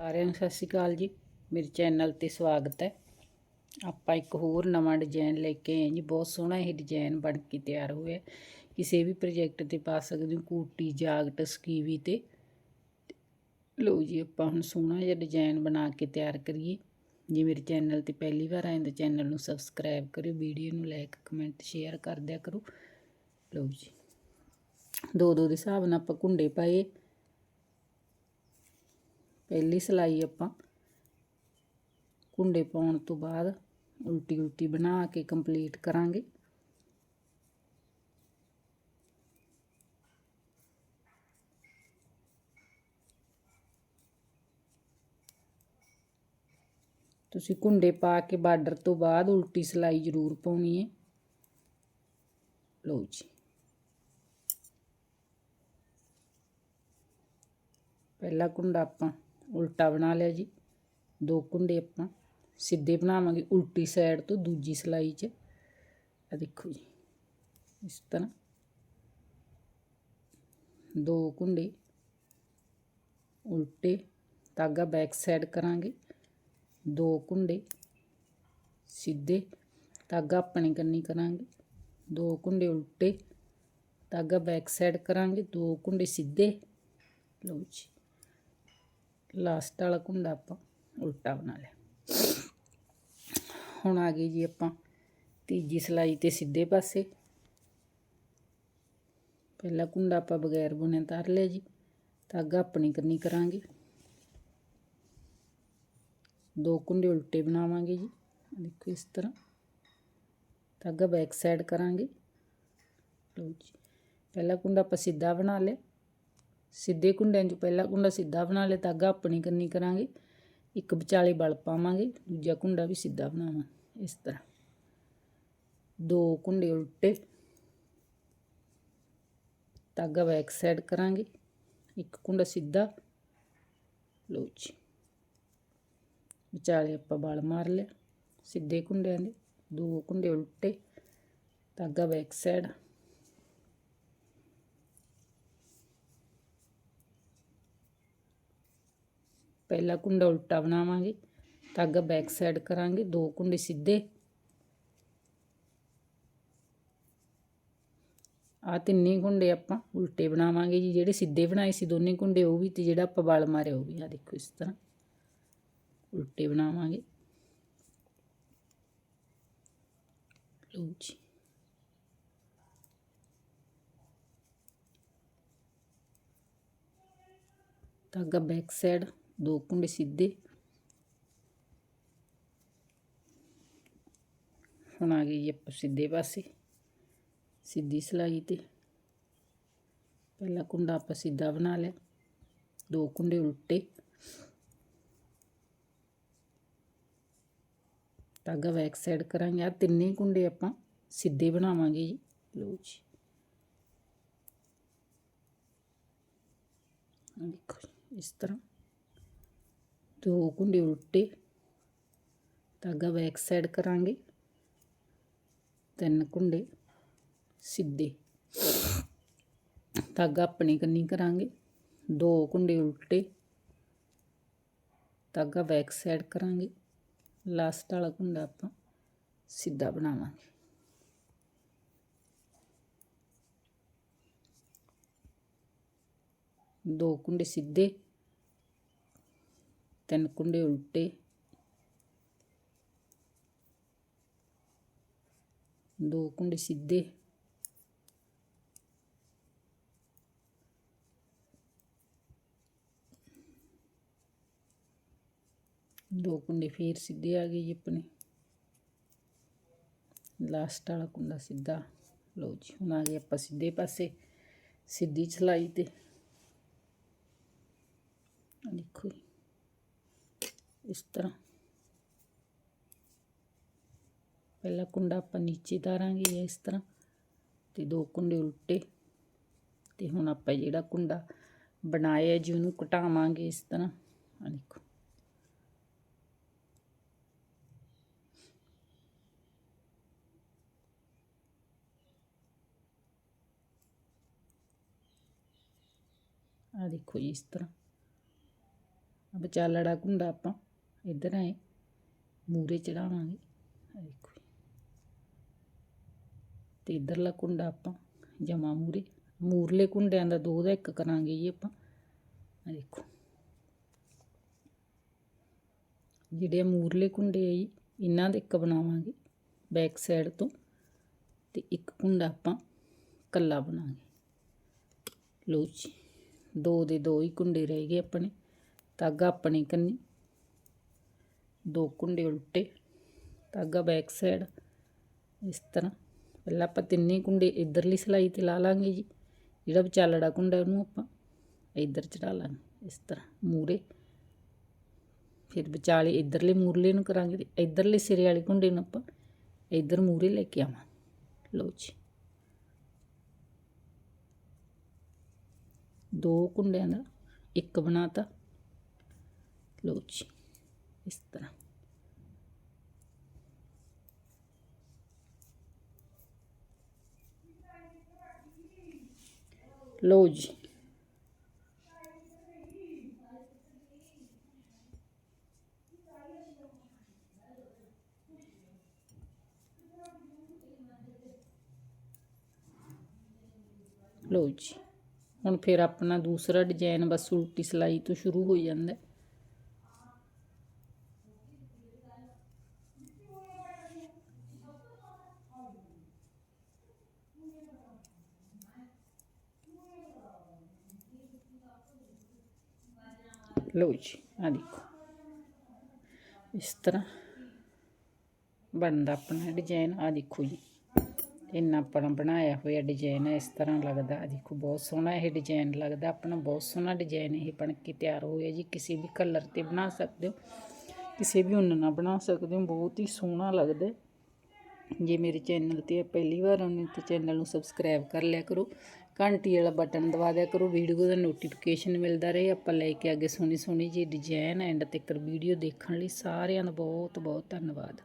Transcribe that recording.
ਸਾਰਿਆਂ ਨੂੰ ਸਤਿ ਸ਼੍ਰੀ ਅਕਾਲ ਜੀ। ਮੇਰੇ ਚੈਨਲ ਤੇ ਸਵਾਗਤ ਹੈ। ਆਪਾਂ ਇੱਕ ਹੋਰ ਨਵਾਂ ਡਿਜ਼ਾਈਨ ਲੈ ਕੇ ਆਏ ਜੀ। ਬਹੁਤ ਸੋਹਣਾ ਇਹ ਡਿਜ਼ਾਈਨ ਬਣ ਕੇ ਤਿਆਰ ਹੋਇਆ ਕਿਸੇ ਵੀ ਪ੍ਰੋਜੈਕਟ ਤੇ ਪਾ ਸਕਦੇ ਹੋ, ਕੂਟੀ ਜਾਗਟ ਸਕੀਵੀ ਤੇ। ਲਓ ਜੀ, ਆਪਾਂ ਹੁਣ ਸੋਹਣਾ ਜਿਹਾ ਡਿਜ਼ਾਈਨ ਬਣਾ ਕੇ ਤਿਆਰ ਕਰੀਏ। ਜੇ ਮੇਰੇ ਚੈਨਲ ਤੇ ਪਹਿਲੀ ਵਾਰ ਆਏ ਤਾਂ ਚੈਨਲ ਨੂੰ ਸਬਸਕ੍ਰਾਈਬ ਕਰਿਓ, ਵੀਡੀਓ ਨੂੰ ਲਾਈਕ ਕਮੈਂਟ ਸ਼ੇਅਰ ਕਰ ਦਿਆ ਕਰੋ। ਲਓ ਜੀ। ਦੋ ਦੋ ਦੇ ਹਿਸਾਬ ਨਾਲ ਆਪਾਂ ਕੁੰਡੇ ਪਾਏ। ਪਹਿਲੀ ਸਲਾਈ ਆਪਾਂ ਕੁੰਡੇ ਪਾਉਣ ਤੋਂ ਬਾਅਦ ਉਲਟੀ ਉਲਟੀ ਬਣਾ ਕੇ ਕੰਪਲੀਟ ਕਰਾਂਗੇ। ਤੁਸੀਂ ਕੁੰਡੇ ਪਾ ਕੇ ਬਾਰਡਰ ਤੋਂ ਬਾਅਦ ਉਲਟੀ ਸਲਾਈ ਜ਼ਰੂਰ ਪਾਉਣੀ ਹੈ। ਲਓ ਜੀ। ਪਹਿਲਾ ਕੁੰਡਾ ਆਪਾਂ ਉਲਟਾ ਬਣਾ ਲਿਆ ਜੀ। ਦੋ ਕੁੰਡੇ ਆਪਾਂ ਸਿੱਧੇ ਬਣਾਵਾਂਗੇ, ਉਲਟੀ ਸਾਈਡ ਤੋਂ ਦੂਜੀ ਸਲਾਈ 'ਚ। ਆ ਦੇਖੋ ਜੀ, ਇਸ ਤਰ੍ਹਾਂ। ਦੋ ਕੁੰਡੇ ਉਲਟੇ, ਧਾਗਾ ਬੈਕ ਸਾਈਡ ਕਰਾਂਗੇ। ਦੋ ਕੁੰਡੇ ਸਿੱਧੇ ਤਾਗਾ ਆਪਣੇ ਕੰਨੀ ਕਰਾਂਗੇ। ਦੋ ਕੁੰਡੇ ਉਲਟੇ ਤਾਗਾ ਬੈਕ ਸਾਈਡ ਕਰਾਂਗੇ। ਦੋ ਕੁੰਡੇ ਸਿੱਧੇ। ਲਓ ਜੀ। ਲਾਸਟ ਵਾਲਾ ਕੁੰਡਾ ਆਪਾਂ ਉਲਟਾ ਬਣਾ ਲਿਆ। ਹੁਣ ਆ ਗਈ ਜੀ ਆਪਾਂ ਤੀਜੀ ਸਲਾਈ ਤੇ ਸਿੱਧੇ ਪਾਸੇ। ਪਹਿਲਾ ਕੁੰਡਾ ਆਪਾਂ ਬਗੈਰ ਬੁਣੇ ਤਾਰ ਲਿਆ ਜੀ ਧਾਗਾ ਆਪਣੀ ਕਰਨੀ ਕਰਾਂਗੇ। ਦੋ ਕੁੰਡੇ ਉਲਟੇ ਬਣਾਵਾਂਗੇ ਜੀ, ਦੇਖੋ ਇਸ ਤਰ੍ਹਾਂ। ਧਾਗਾ ਬੈਕ ਸਾਈਡ ਕਰਾਂਗੇ। ਲਓ ਜੀ, ਪਹਿਲਾ ਕੁੰਡਾ ਆਪਾਂ ਸਿੱਧਾ ਬਣਾ ਲਿਆ। ਸਿੱਧੇ ਕੁੰਡਿਆਂ 'ਚ ਪਹਿਲਾ ਕੁੰਡਾ ਸਿੱਧਾ ਬਣਾ ਲਿਆ ਧਾਗਾ ਆਪਣੀ ਕਰਨੀ ਕਰਾਂਗੇ। ਇੱਕ ਵਿਚਾਲੇ ਬਲ ਪਾਵਾਂਗੇ, ਦੂਜਾ ਕੁੰਡਾ ਵੀ ਸਿੱਧਾ ਬਣਾਵਾਂਗੇ ਇਸ ਤਰ੍ਹਾਂ। ਦੋ ਕੁੰਡੇ ਉਲਟੇ। ਧਾਗਾ ਬੈਕ ਸਾਈਡ ਕਰਾਂਗੇ। ਇੱਕ ਕੁੰਡਾ ਸਿੱਧਾ। ਲਓ ਜੀ। ਵਿਚਾਲੇ ਆਪਾਂ ਬਲ ਮਾਰ ਲਿਆ, ਸਿੱਧੇ ਕੁੰਡਿਆਂ ਦੇ। ਦੋ ਕੁੰਡੇ ਉਲਟੇ। ਧਾਗਾ ਬੈਕ ਸਾਈਡ ਪਹਿਲਾ ਕੁੰਡਾ ਉਲਟਾ ਬਣਾਵਾਂਗੇ ਧਾਗਾ ਬੈਕ ਸਾਈਡ ਕਰਾਂਗੇ, ਦੋ ਕੁੰਡੇ ਸਿੱਧੇ। ਆ ਤਿੰਨੇ ਕੁੰਡੇ ਆਪਾਂ ਉਲਟੇ ਬਣਾਵਾਂਗੇ ਜੀ, ਜਿਹੜੇ ਸਿੱਧੇ ਬਣਾਏ ਸੀ ਦੋਨੇ ਕੁੰਡੇ, ਉਹ ਵੀ ਤੇ ਜਿਹੜਾ ਆਪਾਂ ਵਲ ਮਾਰਿਆ ਉਹ ਵੀ ਆ ਦੇਖੋ ਇਸ ਤਰ੍ਹਾਂ। ਉਲਟੇ ਬਣਾਵਾਂਗੇ। ਲਓ ਜੀ। ਧਾਗਾ ਬੈਕ ਸਾਈਡ ਦੋ ਕੁੰਡੇ ਸਿੱਧੇ। ਹੁਣ ਆ ਗਈ ਆਪਾਂ ਸਿੱਧੇ ਪਾਸੇ ਸਿੱਧੀ ਸਲਾਈ ਤੇ। ਪਹਿਲਾ ਕੁੰਡਾ ਆਪਾਂ ਸਿੱਧਾ ਬਣਾ ਲਿਆ ਦੋ ਕੁੰਡੇ ਉਲਟੇ। ਧਾਗਾ ਬੈਕ ਸਾਈਡ ਕਰਾਂਗੇ ਆ ਤਿੰਨੇ ਕੁੰਡੇ ਆਪਾਂ ਸਿੱਧੇ ਬਣਾਵਾਂਗੇ ਜੀ। ਲੋ ਜੀ। ਦੇਖੋ ਜੀ, ਇਸ ਤਰ੍ਹਾਂ। ਦੋ ਕੁੰਡੇ ਉਲਟੇ। ਧਾਗਾ ਬੈਕ ਸਾਈਡ ਕਰਾਂਗੇ। ਤਿੰਨ ਕੁੰਡੇ ਸਿੱਧੇ। ਧਾਗਾ ਆਪਣੀ ਕੰਨੀ ਕਰਾਂਗੇ। ਦੋ ਕੁੰਡੇ ਉਲਟੇ। ਧਾਗਾ ਬੈਕ ਸਾਈਡ ਕਰਾਂਗੇ। ਲਾਸਟ ਵਾਲਾ ਕੁੰਡਾ ਆਪਾਂ ਸਿੱਧਾ ਬਣਾਵਾਂਗੇ। ਦੋ ਕੁੰਡੇ ਸਿੱਧੇ। ਤਿੰਨ ਕੁੰਡੇ ਉਲਟੇ। ਦੋ ਕੁੰਡੇ ਸਿੱਧੇ। ਦੋ ਕੁੰਡੇ ਫੇਰ ਸਿੱਧੇ ਆ ਗਏ ਜੀ ਆਪਣੇ। ਲਾਸਟ ਵਾਲਾ ਕੁੰਡਾ ਸਿੱਧਾ। ਲਓ ਜੀ, ਹੁਣ ਆ ਗਏ ਆਪਾਂ ਸਿੱਧੇ ਪਾਸੇ। ਸਿੱਧੀ ਸਲਾਈ ਤੇ ਆਹ ਦੇਖੋ ਜੀ, ਇਸ ਤਰ੍ਹਾਂ ਪਹਿਲਾ ਕੁੰਡਾ ਆਪਾਂ ਨੀਚੇ ਤਾਰਾਂਗੇ ਇਸ ਤਰ੍ਹਾਂ ਤੇ ਦੋ ਕੁੰਡੇ ਉਲਟੇ ਤੇ ਹੁਣ ਆਪਾਂ ਜਿਹੜਾ ਕੁੰਡਾ ਬਣਾਇਆ ਜੀ ਉਹਨੂੰ ਘਟਾਵਾਂਗੇ ਇਸ ਤਰ੍ਹਾਂ। ਆ ਦੇਖੋ। ਆ ਦੇਖੋ ਜੀ ਇਸ ਤਰ੍ਹਾਂ। ਵਿਚਾਲੜਾ ਕੁੰਡਾ ਆਪਾਂ ਇੱਧਰ ਆਏ ਮੂਰੇ ਚੜਾਵਾਂਗੇ। ਆਹ ਦੇਖੋ। ਤੇ ਇੱਧਰਲਾ ਕੁੰਡਾ ਆਪਾਂ, ਜਮਾ ਮੂਰੇ, ਮੂਰਲੇ ਕੁੰਡਿਆਂ ਦਾ ਦੋ ਦਾ ਇੱਕ ਕਰਾਂਗੇ ਜੀ ਆਪਾਂ। ਆਹ ਦੇਖੋ। ਜਿਹੜੇ ਮੂਰਲੇ ਕੁੰਡੇ ਆ ਜੀ, ਇਹਨਾਂ ਦੇ ਇੱਕ ਬਣਾਵਾਂਗੇ, ਬੈਕ ਸਾਈਡ ਤੋਂ, ਤੇ ਇੱਕ ਕੁੰਡਾ ਆਪਾਂ ਕੱਲਾ ਬਣਾਵਾਂਗੇ। ਲਓ ਜੀ, ਦੋ ਦੇ ਦੋ ਹੀ ਕੁੰਡੇ ਰਹਿ ਗਏ ਆਪਣੇ ਧਾਗਾ ਆਪਣੇ ਕੰਨੀ। ਦੋ ਕੁੰਡੇ ਉਲਟੇ ਧਾਗਾ ਬੈਕ ਸਾਈਡ, ਇਸ ਤਰ੍ਹਾਂ। ਪਹਿਲਾਂ ਆਪਾਂ ਤਿੰਨੇ ਕੁੰਡੇ ਇਧਰਲੀ ਸਲਾਈ ਤੇ ਲਾ ਲਾਂਗੇ ਜੀ। ਜਿਹੜਾ ਵਿਚਾਲੜਾ ਕੁੰਡਾ ਉਹਨੂੰ ਆਪਾਂ ਇੱਧਰ ਚੜਾ ਲਾਂਗੇ, ਇਸ ਤਰ੍ਹਾਂ ਮੂਰੇ ਫਿਰ ਵਿਚਾਲੇ ਇਧਰਲੇ ਮੂਰਲੇ ਨੂੰ ਕਰਾਂਗੇ ਤੇ ਇਧਰਲੇ ਸਿਰੇ ਵਾਲੇ ਕੁੰਡੇ ਨੂੰ ਆਪਾਂ ਇਧਰ ਮੂਰੇ ਲੈ ਕੇ ਆਵਾਂਗੇ ਲਓ ਜੀ। ਦੋ ਕੁੰਡਿਆਂ ਦਾ ਇੱਕ ਬਣਾਤਾ। ਲਓ ਜੀ, ਇਸ ਤਰ੍ਹਾਂ। ਲਓ ਜੀ ਲਓ ਜੀ ਹੁਣ ਫਿਰ ਆਪਣਾ ਦੂਸਰਾ ਡਿਜ਼ਾਈਨ ਬਸ ਉਲਟੀ ਸਲਾਈ ਤੋਂ ਸ਼ੁਰੂ ਹੋ ਜਾਂਦਾ ਹੈ। ਲਓ ਜੀ ਆ ਦੇਖੋ ਇਸ ਤਰ੍ਹਾਂ ਬਣਦਾ ਆਪਣਾ ਡਿਜ਼ਾਈਨ ਆ ਦੇਖੋ ਜੀ। ਇੰਨਾ ਆਪਣਾ ਬਣਾਇਆ ਹੋਇਆ ਡਿਜ਼ਾਈਨ ਹੈ, ਇਸ ਤਰ੍ਹਾਂ ਲੱਗਦਾ। ਆ ਦੇਖੋ, ਬਹੁਤ ਸੋਹਣਾ ਇਹ ਡਿਜ਼ਾਈਨ ਲੱਗਦਾ। ਆਪਣਾ ਬਹੁਤ ਸੋਹਣਾ ਡਿਜ਼ਾਈਨ ਇਹ ਬਣ ਕੇ ਤਿਆਰ ਹੋਇਆ ਜੀ। ਕਿਸੇ ਵੀ ਕਲਰ ਤੇ ਬਣਾ ਸਕਦੇ ਹੋ। ਕਿਸੇ ਵੀ ਉੱਨ ਨਾਲ ਬਣਾ ਸਕਦੇ ਹੋ। ਬਹੁਤ ਹੀ ਸੋਹਣਾ ਲੱਗਦਾ ਜੇ ਮੇਰੇ ਚੈਨਲ ਤੇ ਪਹਿਲੀ ਵਾਰ ਆਉਂਦੇ ਤਾਂ ਚੈਨਲ ਨੂੰ ਸਬਸਕ੍ਰਾਈਬ ਕਰ ਲਿਆ ਕਰੋ। ਘੰਟੀ ਵਾਲਾ ਬਟਨ ਦਬਾ ਦਿਆ ਕਰੋ, ਵੀਡੀਓ ਦਾ ਨੋਟੀਫਿਕੇਸ਼ਨ ਮਿਲਦਾ ਰਹੇ, ਆਪਾਂ ਲੈ ਕੇ ਅੱਗੇ ਸੋਹਣੀ ਸੋਹਣੀ ਜੀ ਡਿਜ਼ਾਈਨ ਐਂਡ ਤੱਕ ਵੀਡੀਓ ਦੇਖਣ ਲਈ ਸਾਰਿਆਂ ਦਾ ਬਹੁਤ ਬਹੁਤ ਧੰਨਵਾਦ।